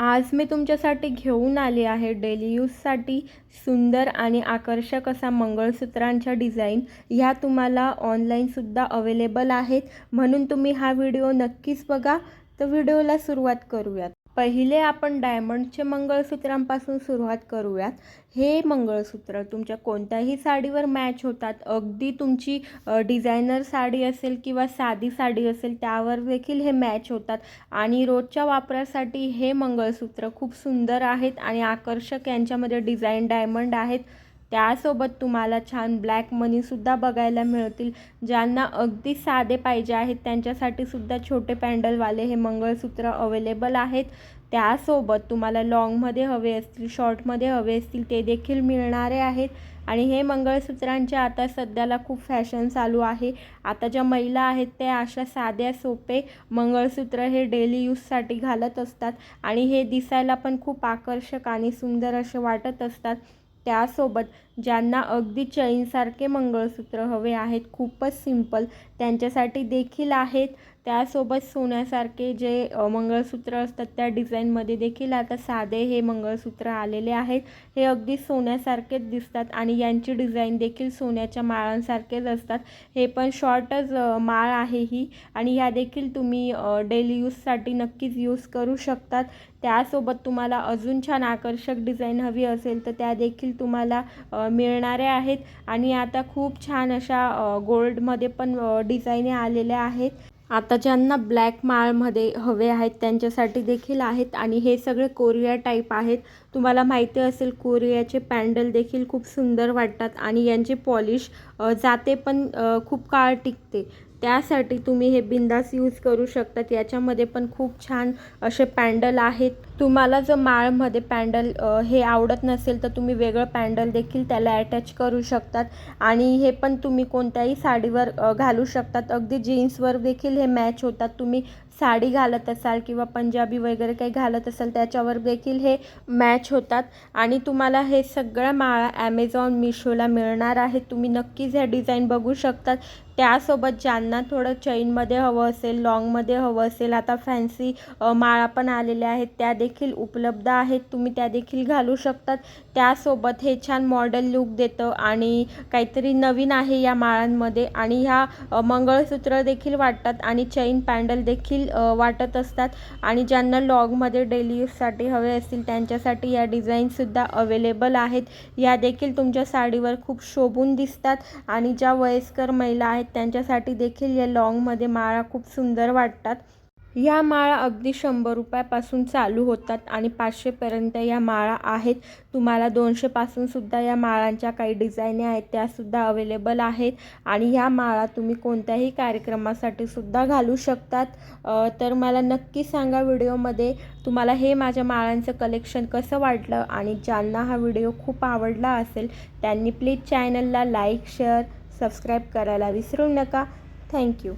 आज मी तुमच्यासाठी घेऊन आले आहे डेली यूजसाठी सुंदर आणि आकर्षक असा मंगळसूत्रांच्या डिझाईन. ह्या तुम्हाला ऑनलाईनसुद्धा अवेलेबल आहेत. म्हणून तुम्ही हा व्हिडिओ नक्कीच बघा. तर व्हिडिओला सुरुवात करूयात. पहिले आपण डायमंडचे मंगळसूत्रांपासून सुरुवात करूयात. हे मंगळसूत्र तुमच्या कोणत्याही साडीवर मॅच होतात. अगदी तुमची डिझायनर साडी असेल किंवा साधी साडी असेल त्यावर देखील हे मॅच होतात. आणि रोजच्या वापरासाठी हे मंगळसूत्र खूप सुंदर आहेत आणि आकर्षक यांच्यामध्ये डिझाईन डायमंड आहेत. त्यासोबत तुम्हाला छान ब्लॅक मनीसुद्धा बघायला मिळतील ज्यांना अगदी साधे पाहिजे आहेत. त्यांच्यासाठी सुद्धा छोटे पॅन्डलवाले हे मंगळसूत्र अवेलेबल आहेत. त्यासोबत तुम्हाला लॉंगमध्ये हवे असतील शॉर्टमध्ये हवे असतील ते देखील मिळणारे आहेत. आणि हे मंगळसूत्रांचे आता सध्याला खूप फॅशन चालू आहे. आता ज्या महिला आहेत त्या अशा साध्या सोपे मंगळसूत्र हे डेली यूजसाठी घालत असतात. आणि हे दिसायला पण खूप आकर्षक आणि सुंदर असे वाटत असतात. त्यासोबत ज्यांना अगदी चैनसारखे मंगळसूत्र हवे आहेत खूपच सिंपल त्यांच्यासाठी देखील आहेत. त्यासोबत सोन्यासारखे जे मंगळसूत्र असतात त्या डिझाईनमध्ये देखील आता साधे हे मंगळसूत्र आलेले आहेत. हे अगदी सोन्यासारखेच दिसतात आणि यांची डिझाईन देखील सोन्याच्या माळांसारखेच असतात. हे पण शॉर्टच माळ आहे ही आणि ह्या देखील तुम्ही डेली यूजसाठी नक्कीच यूज करू शकतात. त्यासोबत तुम्हाला अजून छान आकर्षक डिझाईन हवी असेल तर त्या देखील तुम्हाला मिळणारे आहेत. आणि आता खूप छान अशा गोल्डमध्ये पण डिझाईने आलेल्या आहेत. आता ज्यांना ब्लॅक माळमध्ये हवे आहेत त्यांच्यासाठी देखील आहेत आणि हे सगळे कोरिया टाईप आहेत. तुम्हाला माहिती असेल कोरियाचे पॅन्डल देखील खूप सुंदर वाटतात आणि यांची पॉलिश जाते पण खूप काळ टिकते. त्यासाठी तुम्ही हे बिंदास यूज करू शकतात. याच्यामध्ये पण खूप छान असे पॅन्डल आहेत. तुम्हाला जर माळमध्ये पॅन्डल हे आवडत नसेल तर तुम्ही वेगळं पॅन्डल देखील त्याला अटॅच करू शकतात. आणि हे पण तुम्ही कोणत्याही साडीवर घालू शकतात. अगदी जीन्सवर देखील हे मॅच होतात. तुम्ही साडी घालत असाल किंवा पंजाबी वगैरे काही घालत असाल त्याच्यावर देखील हे मॅच होतात. आणि तुम्हाला हे सगळ्या माळा ॲमेझॉन मिशोला मिळणार आहे. तुम्ही नक्कीच ह्या डिझाईन बघू शकतात. त्यासोबत ज्यांना थोडं चैनमध्ये हवं असेल लॉंगमध्ये हवं असेल आता फॅन्सी माळा पण आलेल्या आहेत. त्या देखील उपलब्ध आहेत. तुम्ही त्या देखील घालू शकतात. त्यासोबत हे छान मॉडेल लुक देतं आणि काहीतरी नवीन आहे या माळांमध्ये. आणि ह्या मंगळसूत्र देखील वाटतात आणि चैन पॅन्डल देखील देखील वाटत असतात. आणि ज्यांना लॉगमध्ये डेली यूजसाठी हवे असतील त्यांच्यासाठी या डिझाईनसुद्धा अवेलेबल आहेत. या देखील तुमच्या साडीवर खूप शोभून दिसतात. आणि ज्या वयस्कर महिला आहेत त्यांच्यासाठी देखील या लॉंगमध्ये माळा खूप सुंदर वाटतात. या माळा अगदी शंभर रुपयापासून चालू होतात आणि पाचशेपर्यंत या माळा आहेत. तुम्हाला दोनशेपासूनसुद्धा या माळांच्या काही डिझाईने आहेत त्यासुद्धा अवेलेबल आहेत. आणि ह्या माळा तुम्ही कोणत्याही कार्यक्रमासाठी सुद्धा घालू शकतात. तर मला नक्की सांगा व्हिडिओमध्ये तुम्हाला हे माझ्या माळांचं कलेक्शन कसं वाटलं आणि ज्यांना हा व्हिडिओ खूप आवडला असेल त्यांनी प्लीज चॅनलला लाईक शेअर सबस्क्राईब करायला विसरू नका. थँक्यू